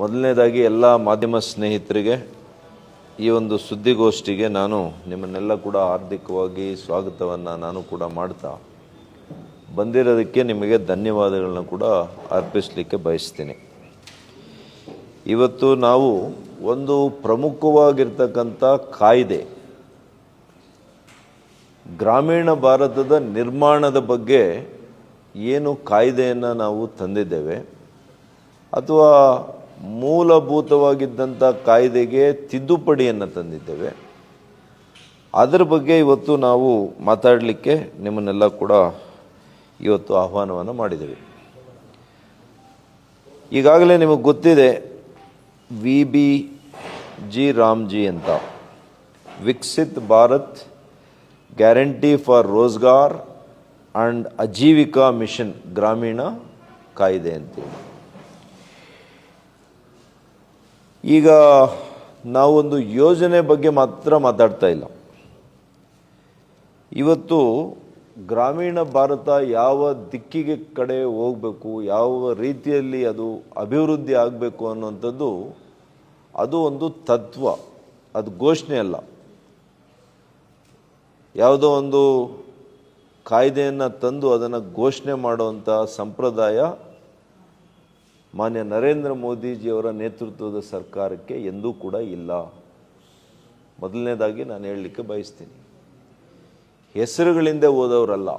ಮೊದಲನೇದಾಗಿ ಎಲ್ಲ ಮಾಧ್ಯಮ ಸ್ನೇಹಿತರಿಗೆ ಈ ಒಂದು ಸುದ್ದಿಗೋಷ್ಠಿಗೆ ನಾನು ನಿಮ್ಮನ್ನೆಲ್ಲ ಕೂಡ ಹಾರ್ದಿಕವಾಗಿ ಸ್ವಾಗತವನ್ನು ನಾನು ಕೂಡ ಮಾಡ್ತಾ ಬಂದಿರೋದಕ್ಕೆ ನಿಮಗೆ ಧನ್ಯವಾದಗಳನ್ನ ಕೂಡ ಅರ್ಪಿಸಲಿಕ್ಕೆ ಬಯಸ್ತೀನಿ. ಇವತ್ತು ನಾವು ಒಂದು ಪ್ರಮುಖವಾಗಿರ್ತಕ್ಕಂಥ ಕಾಯ್ದೆ ಗ್ರಾಮೀಣ ಭಾರತದ ನಿರ್ಮಾಣದ ಬಗ್ಗೆ ಏನು ಕಾಯ್ದೆಯನ್ನು ನಾವು ತಂದಿದ್ದೇವೆ ಅಥವಾ ಮೂಲಭೂತವಾಗಿದ್ದಂಥ ಕಾಯ್ದೆಗೆ ತಿದ್ದುಪಡಿಯನ್ನು ತಂದಿದ್ದೇವೆ. ಅದರ ಬಗ್ಗೆ ಇವತ್ತು ನಾವು ಮಾತಾಡಲಿಕ್ಕೆ ನಿಮ್ಮನ್ನೆಲ್ಲ ಕೂಡ ಇವತ್ತು ಆಹ್ವಾನವನ್ನು ಮಾಡಿದ್ದೇವೆ. ಈಗಾಗಲೇ ನಿಮಗೆ ಗೊತ್ತಿದೆ, ವಿ ಬಿ ಜಿ ರಾಮ್ಜಿ ಅಂತ. Viksit Bharat guarantee for Rozgar and Ajeevika mission ಗ್ರಾಮೀಣ ಕಾಯ್ದೆ ಅಂತೇಳಿ ಈಗ ನಾವೊಂದು ಯೋಜನೆ ಬಗ್ಗೆ ಮಾತ್ರ ಮಾತಾಡ್ತಾ ಇಲ್ಲ. ಇವತ್ತು ಗ್ರಾಮೀಣ ಭಾರತ ಯಾವ ದಿಕ್ಕಿಗೆ ಕಡೆ ಹೋಗಬೇಕು, ಯಾವ ರೀತಿಯಲ್ಲಿ ಅದು ಅಭಿವೃದ್ಧಿ ಆಗಬೇಕು ಅನ್ನುವಂಥದ್ದು ಅದು ಒಂದು ತತ್ವ, ಅದು ಘೋಷಣೆ ಅಲ್ಲ. ಯಾವುದೋ ಒಂದು ಕಾಯ್ದೆಯನ್ನು ತಂದು ಅದನ್ನು ಘೋಷಣೆ ಮಾಡುವಂಥ ಸಂಪ್ರದಾಯ ಮಾನ್ಯ ನರೇಂದ್ರ ಮೋದಿಜಿಯವರ ನೇತೃತ್ವದ ಸರ್ಕಾರಕ್ಕೆ ಎಂದೂ ಕೂಡ ಇಲ್ಲ. ಮೊದಲನೇದಾಗಿ ನಾನು ಹೇಳಲಿಕ್ಕೆ ಬಯಸ್ತೀನಿ. ಹೆಸರುಗಳಿಂದ ಓದೋರಲ್ಲ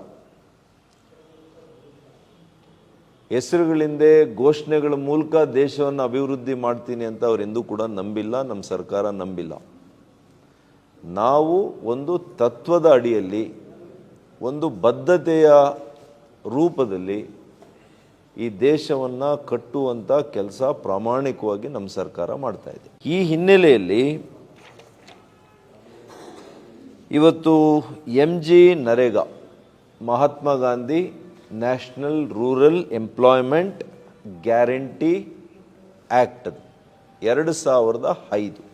ಹೆಸರುಗಳಿಂದ ಘೋಷಣೆಗಳ ಮೂಲಕ ದೇಶವನ್ನು ಅಭಿವೃದ್ಧಿ ಮಾಡ್ತೀನಿ ಅಂತ ಅವರೆಂದೂ ಕೂಡ ನಂಬಿಲ್ಲ, ನಮ್ಮ ಸರ್ಕಾರ ನಂಬಿಲ್ಲ. ನಾವು ಒಂದು ತತ್ವದ ಅಡಿಯಲ್ಲಿ, ಒಂದು ಬದ್ಧತೆಯ ರೂಪದಲ್ಲಿ ಈ ದೇಶವನ್ನು ಕಟ್ಟುವಂಥ ಕೆಲಸ ಪ್ರಾಮಾಣಿಕವಾಗಿ ನಮ್ಮ ಸರ್ಕಾರ ಮಾಡ್ತಾ ಇದೆ. ಈ ಹಿನ್ನೆಲೆಯಲ್ಲಿ ಇವತ್ತು M G NREGA, Mahatma Gandhi national rural employment guarantee act ಎರಡು ಸಾವಿರದ ಐದು.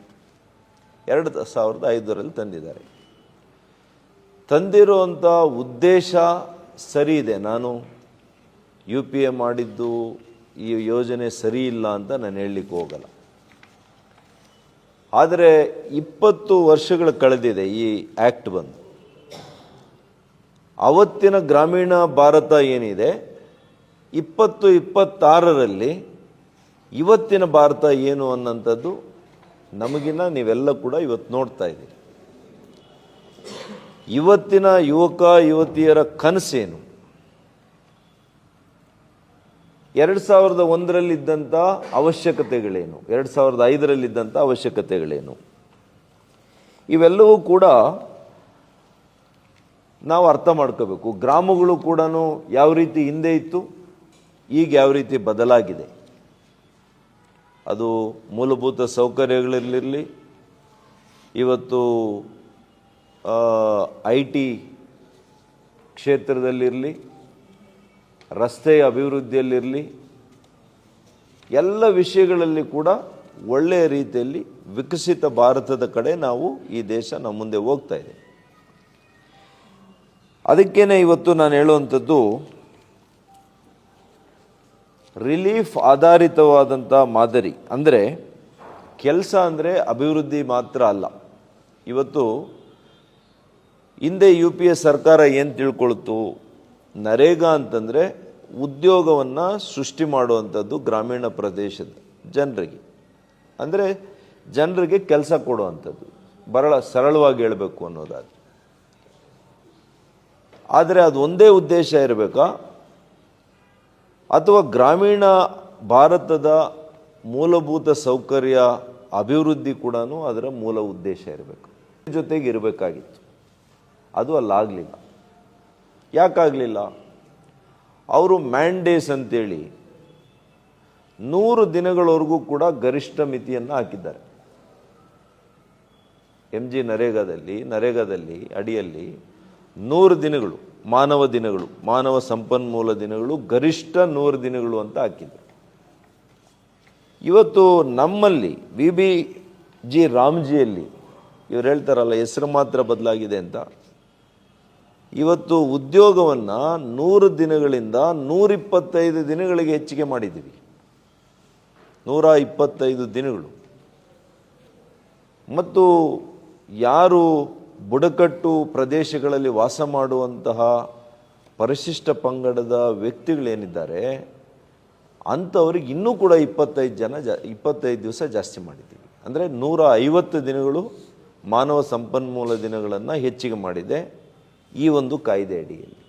ಎರಡು ಸಾವಿರದ ಐದರಲ್ಲಿ ತಂದಿದ್ದಾರೆ. ತಂದಿರುವಂಥ ಉದ್ದೇಶ ಸರಿ ಇದೆ. ನಾನು ಯು ಪಿ ಎ ಮಾಡಿದ್ದು ಈ ಯೋಜನೆ ಸರಿ ಇಲ್ಲ ಅಂತ ನಾನು ಹೇಳಲಿಕ್ಕೆ ಹೋಗಲ್ಲ. ಆದರೆ ಇಪ್ಪತ್ತು ವರ್ಷಗಳು ಕಳೆದಿದೆ ಈ ಆ್ಯಕ್ಟ್ ಬಂದು. ಅವತ್ತಿನ ಗ್ರಾಮೀಣ ಭಾರತ ಏನಿದೆ? ಇಪ್ಪತ್ತು ಇಪ್ಪತ್ತಾರರಲ್ಲಿ ಇವತ್ತಿನ ಭಾರತ ಏನು ಅನ್ನೋಂಥದ್ದು ನಮಗಿನ್ನ ನೀವೆಲ್ಲ ಕೂಡ ಇವತ್ತು ನೋಡ್ತಾ ಇದ್ದೀರಿ. ಇವತ್ತಿನ ಯುವಕ, ಯುವತಿಯರ ಕನಸೇನು? ಎರಡು ಸಾವಿರದ ಒಂದರಲ್ಲಿದ್ದಂಥ ಅವಶ್ಯಕತೆಗಳೇನು? ಎರಡು ಸಾವಿರದ ಐದರಲ್ಲಿದ್ದಂಥ ಅವಶ್ಯಕತೆಗಳೇನು? ಇವೆಲ್ಲವೂ ಕೂಡ ನಾವು ಅರ್ಥ ಮಾಡ್ಕೋಬೇಕು. ಗ್ರಾಮಗಳು ಕೂಡ ಯಾವ ರೀತಿ ಹಿಂದೆ ಇತ್ತು, ಈಗ ಯಾವ ರೀತಿ ಬದಲಾಗಿದೆ. ಅದು ಮೂಲಭೂತ ಸೌಕರ್ಯಗಳಿರಲಿ, ಇವತ್ತು ಐ ಟಿ ಕ್ಷೇತ್ರದಲ್ಲಿರಲಿ ರಸ್ತೆಯ ಅಭಿವೃದ್ಧಿಯಲ್ಲಿರಲಿ, ಎಲ್ಲ ವಿಷಯಗಳಲ್ಲಿ ಕೂಡ ಒಳ್ಳೆಯ ರೀತಿಯಲ್ಲಿ ವಿಕಸಿತ ಭಾರತದ ಕಡೆ ನಾವು ಈ ದೇಶ ನಮ್ಮ ಮುಂದೆ ಹೋಗ್ತಾ ಇದೆ. ಅದಕ್ಕೇನೆ ಇವತ್ತು ನಾನು ಹೇಳುವಂಥದ್ದು, ರಿಲೀಫ್ ಆಧಾರಿತವಾದಂಥ ಮಾದರಿ, ಅಂದರೆ ಕೆಲಸ ಅಂದರೆ ಅಭಿವೃದ್ಧಿ ಮಾತ್ರ ಅಲ್ಲ. ಇವತ್ತು ಹಿಂದೆ ಯು ಪಿ ಎ ಸರ್ಕಾರ ಏನು ತಿಳ್ಕೊಳ್ತು ನರೇಗಾ ಅಂತಂದರೆ ಉದ್ಯೋಗವನ್ನು ಸೃಷ್ಟಿ ಮಾಡುವಂಥದ್ದು ಗ್ರಾಮೀಣ ಪ್ರದೇಶದ ಜನರಿಗೆ. ಅಂದರೆ ಜನರಿಗೆ ಕೆಲಸ ಕೊಡುವಂಥದ್ದು. ಬರಳ ಸರಳವಾಗಿ ಹೇಳಬೇಕು ಅನ್ನೋದಾದ ಆದರೆ ಅದು ಒಂದೇ ಉದ್ದೇಶ ಇರಬೇಕಾ? ಅಥವಾ ಗ್ರಾಮೀಣ ಭಾರತದ ಮೂಲಭೂತ ಸೌಕರ್ಯ ಅಭಿವೃದ್ಧಿ ಕೂಡ ಅದರ ಮೂಲ ಉದ್ದೇಶ ಇರಬೇಕು. ಜೊತೆಗೆ ಇರಬೇಕಾಗಿತ್ತು. ಅದು ಅಲ್ಲಾಗಲಿಲ್ಲ. ಯಾಕಾಗಲಿಲ್ಲ? ಅವರು ಮ್ಯಾಂಡೇಸ್ ಅಂತೇಳಿ ನೂರು ದಿನಗಳವರೆಗೂ ಕೂಡ ಗರಿಷ್ಠ ಮಿತಿಯನ್ನು ಹಾಕಿದ್ದಾರೆ. ಎಂ ಜಿ ನರೇಗಾದಲ್ಲಿ ನರೇಗಾದಲ್ಲಿ ಅಡಿಯಲ್ಲಿ ನೂರು ದಿನಗಳು, ಮಾನವ ದಿನಗಳು, ಮಾನವ ಸಂಪನ್ಮೂಲ ದಿನಗಳು ಗರಿಷ್ಠ ನೂರು ದಿನಗಳು ಅಂತ ಹಾಕಿದ್ರು. ಇವತ್ತು ನಮ್ಮಲ್ಲಿ ವಿ ಬಿ ಜಿ ರಾಮ್ಜಿಯಲ್ಲಿ ಇವ್ರು ಹೇಳ್ತಾರಲ್ಲ, ಹೆಸರು ಮಾತ್ರ ಬದಲಾಗಿದೆ ಅಂತ. ಇವತ್ತು ಉದ್ಯೋಗವನ್ನು ನೂರು ದಿನಗಳಿಂದ ನೂರಿಪ್ಪತ್ತೈದು ದಿನಗಳಿಗೆ ಹೆಚ್ಚಿಗೆ ಮಾಡಿದ್ದೀವಿ. ನೂರ ಇಪ್ಪತ್ತೈದು ದಿನಗಳು. ಮತ್ತು ಯಾರು ಬುಡಕಟ್ಟು ಪ್ರದೇಶಗಳಲ್ಲಿ ವಾಸ ಮಾಡುವಂತಹ ಪರಿಶಿಷ್ಟ ಪಂಗಡದ ವ್ಯಕ್ತಿಗಳೇನಿದ್ದಾರೆ, ಅಂಥವ್ರಿಗೆ ಇನ್ನೂ ಕೂಡ ಇಪ್ಪತ್ತೈದು ಜನ ಜಾ, ಇಪ್ಪತ್ತೈದು ದಿವಸ ಜಾಸ್ತಿ ಮಾಡಿದ್ದೀವಿ. ಅಂದರೆ ನೂರ ಐವತ್ತು ದಿನಗಳು ಮಾನವ ಸಂಪನ್ಮೂಲ ದಿನಗಳನ್ನು ಹೆಚ್ಚಿಗೆ ಮಾಡಿದೆ. ಈ ಒಂದು ಕಾಯ್ದೆ ಅಡಿಯಲ್ಲಿ.